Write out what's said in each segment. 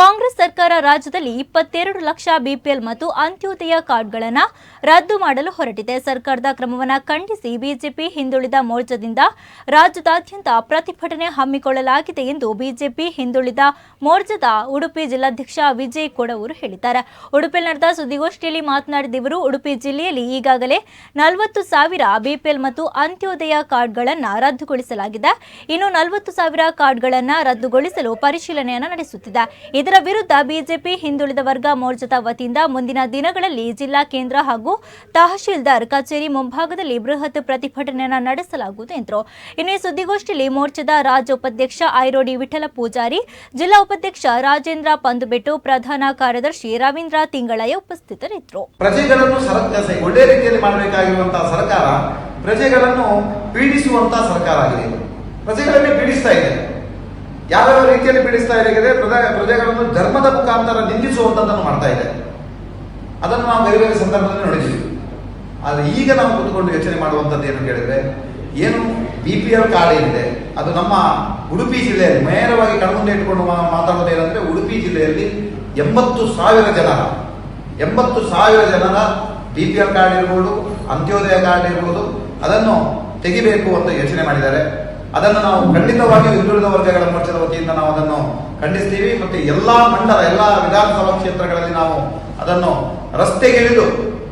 ಕಾಂಗ್ರೆಸ್ ಸರ್ಕಾರ ರಾಜ್ಯದಲ್ಲಿ ಇಪ್ಪತ್ತೆರಡು ಲಕ್ಷ ಬಿಪಿಎಲ್ ಮತ್ತು ಅಂತ್ಯೋದಯ ಕಾರ್ಡ್ಗಳನ್ನು ರದ್ದು ಮಾಡಲು ಹೊರಟಿದೆ. ಸರ್ಕಾರದ ಕ್ರಮವನ್ನು ಖಂಡಿಸಿ ಬಿಜೆಪಿ ಹಿಂದುಳಿದ ಮೋರ್ಚಾದಿಂದ ರಾಜ್ಯದಾದ್ಯಂತ ಪ್ರತಿಭಟನೆ ಹಮ್ಮಿಕೊಳ್ಳಲಾಗಿದೆ ಎಂದು ಬಿಜೆಪಿ ಹಿಂದುಳಿದ ಮೋರ್ಚಾದ ಉಡುಪಿ ಜಿಲ್ಲಾಧ್ಯಕ್ಷ ವಿಜಯ್ ಕೊಡವೂರು ಹೇಳಿದ್ದಾರೆ. ಉಡುಪಿಯಲ್ಲಿ ನಡೆದ ಸುದ್ದಿಗೋಷ್ಠಿಯಲ್ಲಿ ಮಾತನಾಡಿದ ಇವರು, ಉಡುಪಿ ಜಿಲ್ಲೆಯಲ್ಲಿ ಈಗಾಗಲೇ ನಲವತ್ತು ಸಾವಿರ ಬಿಪಿಎಲ್ ಮತ್ತು ಅಂತ್ಯೋದಯ ಕಾರ್ಡ್ಗಳನ್ನು ರದ್ದುಗೊಳಿಸಲಾಗಿದೆ. ಇನ್ನು ನಲವತ್ತು ಸಾವಿರ ಕಾರ್ಡ್ಗಳನ್ನು ರದ್ದುಗೊಳಿಸಲು ಪರಿಶೀಲನೆಯನ್ನು ನಡೆಸುತ್ತಿದೆ. ಇದರ ವಿರುದ್ಧ ಬಿಜೆಪಿ ಹಿಂದುಳಿದ ವರ್ಗ ಮೋರ್ಚಾದ ವತಿಯಿಂದ ಮುಂದಿನ ದಿನಗಳಲ್ಲಿ ಜಿಲ್ಲಾ ಕೇಂದ್ರ ಹಾಗೂ ತಹಶೀಲ್ದಾರ್ ಕಚೇರಿ ಮುಂಭಾಗದಲ್ಲಿ ಬೃಹತ್ ಪ್ರತಿಭಟನೆಯನ್ನು ನಡೆಸಲಾಗುವುದು ಎಂದರು. ಇನ್ನು ಸುದ್ದಿಗೋಷ್ಠಿಯಲ್ಲಿ ಮೋರ್ಚಾದ ರಾಜ್ಯ ಉಪಾಧ್ಯಕ್ಷ ಐರೋಡಿ ವಿಠಲ ಪೂಜಾರಿ, ಜಿಲ್ಲಾ ಉಪಾಧ್ಯಕ್ಷ ರಾಜೇಂದ್ರ ಪಂದುಬೆಟ್ಟು, ಪ್ರಧಾನ ಕಾರ್ಯದರ್ಶಿ ರವೀಂದ್ರ ತಿಂಗಳಯ್ಯ ಉಪಸ್ಥಿತರಿದ್ದರು. ಒಳ್ಳೆ ರೀತಿಯಲ್ಲಿ ಮಾಡಬೇಕಾಗಿರುವಂತಹ ಸರ್ಕಾರ ಪ್ರಜೆಗಳನ್ನು ಪೀಡಿಸುವಂತಹ ಸರ್ಕಾರ ಆಗಿದೆ. ಪ್ರಜೆಗಳನ್ನೇ ಪೀಡಿಸ್ತಾ ಇದೆ. ಯಾವ್ಯಾವ ರೀತಿಯಲ್ಲಿ ಪೀಡಿಸ್ತಾ ಇದೆ ಪ್ರಜೆಗಳನ್ನು ಧರ್ಮದ ಮುಖಾಂತರ ನಿಂದಿಸುವಂತದನ್ನು ಮಾಡ್ತಾ ಇದೆ. ಅದನ್ನು ನಾವು ಬೇರೆ ಬೇರೆ ಸಂದರ್ಭದಲ್ಲಿ ನೋಡಿದ್ದೀವಿ. ಆದರೆ ಈಗ ನಾವು ಕೂತ್ಕೊಂಡು ಯೋಚನೆ ಮಾಡುವಂಥದ್ದು ಏನು ಕೇಳಿದ್ರೆ ಏನು ಬಿ ಪಿ ಎಲ್ ಕಾರ್ಡ್ ಏನಿದೆ, ಅದು ನಮ್ಮ ಉಡುಪಿ ಜಿಲ್ಲೆಯಲ್ಲಿ, ನೇರವಾಗಿ ಕಣ್ಮುಂದೆ ಇಟ್ಕೊಂಡು ಮಾತಾಡೋದು ಏನಂದ್ರೆ, ಉಡುಪಿ ಜಿಲ್ಲೆಯಲ್ಲಿ ಎಂಬತ್ತು ಸಾವಿರ ಜನ, ಎಂಬತ್ತು ಸಾವಿರ ಜನರ ಬಿ ಪಿ ಎಲ್ ಕಾರ್ಡ್ ಇರ್ಬೋದು, ಅಂತ್ಯೋದಯ ಕಾರ್ಡ್ ಇರ್ಬೋದು, ಅದನ್ನು ತೆಗಿಬೇಕು ಅಂತ ಯೋಚನೆ ಮಾಡಿದ್ದಾರೆ. ಅದನ್ನು ನಾವು ಖಂಡಿತವಾಗಿ ಹಿಂದುಳಿದ ವರ್ಗಗಳ ಮೋರ್ಚಾದ ವತಿಯಿಂದ ನಾವು ಅದನ್ನು ಖಂಡಿಸ್ತೀವಿ ಮತ್ತೆ ಎಲ್ಲ ಮಂಡಲ, ಎಲ್ಲ ವಿಧಾನಸಭಾ ಕ್ಷೇತ್ರಗಳಲ್ಲಿ ನಾವು ಅದನ್ನು ರಸ್ತೆಗಿಳಿದು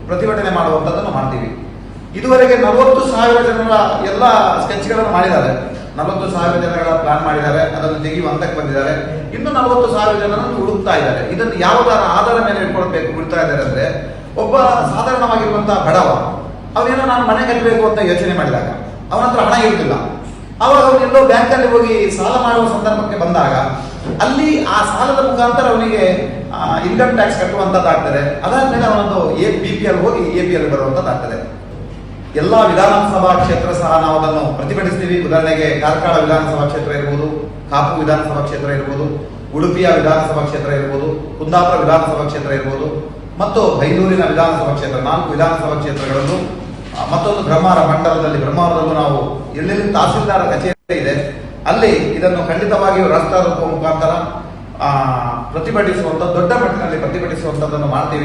ಪ್ರತಿಭಟನೆ ಮಾಡುವಂಥದ್ದನ್ನು ಮಾಡ್ತೀವಿ. ಇದುವರೆಗೆ ನಲವತ್ತು ಸಾವಿರ ಜನರ ಎಲ್ಲ ಸ್ಕೆಚ್ಗಳನ್ನು ಮಾಡಿದ್ದಾರೆ. ನಲವತ್ತು ಸಾವಿರ ಜನಗಳ ಪ್ಲಾನ್ ಮಾಡಿದ್ದಾರೆ, ಅದನ್ನು ತೆಗೆಯುವ ಹಂತಕ್ಕೆ ಬಂದಿದ್ದಾರೆ. ಇನ್ನು ನಲವತ್ತು ಸಾವಿರ ಜನರನ್ನು ಹುಡುಕ್ತಾ ಇದ್ದಾರೆ. ಇದನ್ನು ಯಾವುದರ ಆಧಾರ ಮೇಲೆ ಇಟ್ಕೊಳ್ಬೇಕು ಹುಡುಕ್ತಾ ಇದ್ದಾರೆ ಅಂದ್ರೆ ಒಬ್ಬ ಸಾಧಾರಣವಾಗಿರುವಂತಹ ಬಡವ, ಅವನೇನೋ ನಾನು ಮನೆ ಕಟ್ಟಬೇಕು ಅಂತ ಯೋಚನೆ ಮಾಡಿದಾಗ ಅವನ ಹತ್ರ ಹಣ ಇರುತ್ತಿಲ್ಲ. ಅವಾಗ ಅವನು ಎಲ್ಲೋ ಬ್ಯಾಂಕಲ್ಲಿ ಹೋಗಿ ಸಾಲ ಮಾಡುವ ಸಂದರ್ಭಕ್ಕೆ ಬಂದಾಗ ಅಲ್ಲಿ ಆ ಸಾಲದ ಮುಖಾಂತರ ಅವನಿಗೆ ಇನ್ಕಮ್ ಟ್ಯಾಕ್ಸ್ ಕಟ್ಟುವಂಥದ್ದಾಗ್ತದೆ ಅದಾದ್ಮೇಲೆ ಅವನೊಂದು ಎ ಬಿ ಪಿ ಎಲ್ ಹೋಗಿ ಎ ಪಿ ಎಲ್ ಬರುವಂಥದ್ದಾಗ್ತದೆ ಎಲ್ಲ ವಿಧಾನಸಭಾ ಕ್ಷೇತ್ರ ಸಹ ನಾವು ಅದನ್ನು ಪ್ರತಿಭಟಿಸ್ತೀವಿ. ಉದಾಹರಣೆಗೆ ಕಾರ್ಕಳ ವಿಧಾನಸಭಾ ಕ್ಷೇತ್ರ ಇರ್ಬೋದು ಕಾಪು ವಿಧಾನಸಭಾ ಕ್ಷೇತ್ರ ಇರ್ಬೋದು ಉಡುಪಿಯ ವಿಧಾನಸಭಾ ಕ್ಷೇತ್ರ ಇರ್ಬೋದು ಕುಂದಾಪುರ ವಿಧಾನಸಭಾ ಕ್ಷೇತ್ರ ಇರ್ಬೋದು ಮತ್ತು ಬೈಂದೂರಿನ ವಿಧಾನಸಭಾ ಕ್ಷೇತ್ರ ನಾಲ್ಕು ವಿಧಾನಸಭಾ ಕ್ಷೇತ್ರಗಳಲ್ಲೂ ಆ, ಮತ್ತೊಂದು ಬ್ರಹ್ಮಾರ ಮಂಡಲದಲ್ಲಿ ಬ್ರಹ್ಮಾವರದಲ್ಲೂ ನಾವು ಎಲ್ಲೆಲ್ಲಿ ತಹಸೀಲ್ದಾರ ಕಚೇರಿ ಇದೆ, ಅಲ್ಲಿ ಇದನ್ನು ಖಂಡಿತವಾಗಿಯೂ ರಾಷ್ಟ್ರ ಮುಖಾಂತರ ಪ್ರತಿಭಟಿಸುವಂತ, ದೊಡ್ಡ ಮಟ್ಟಿನಲ್ಲಿ ಪ್ರತಿಭಟಿಸುವಂತದ್ದನ್ನು ಮಾಡ್ತೀವಿ.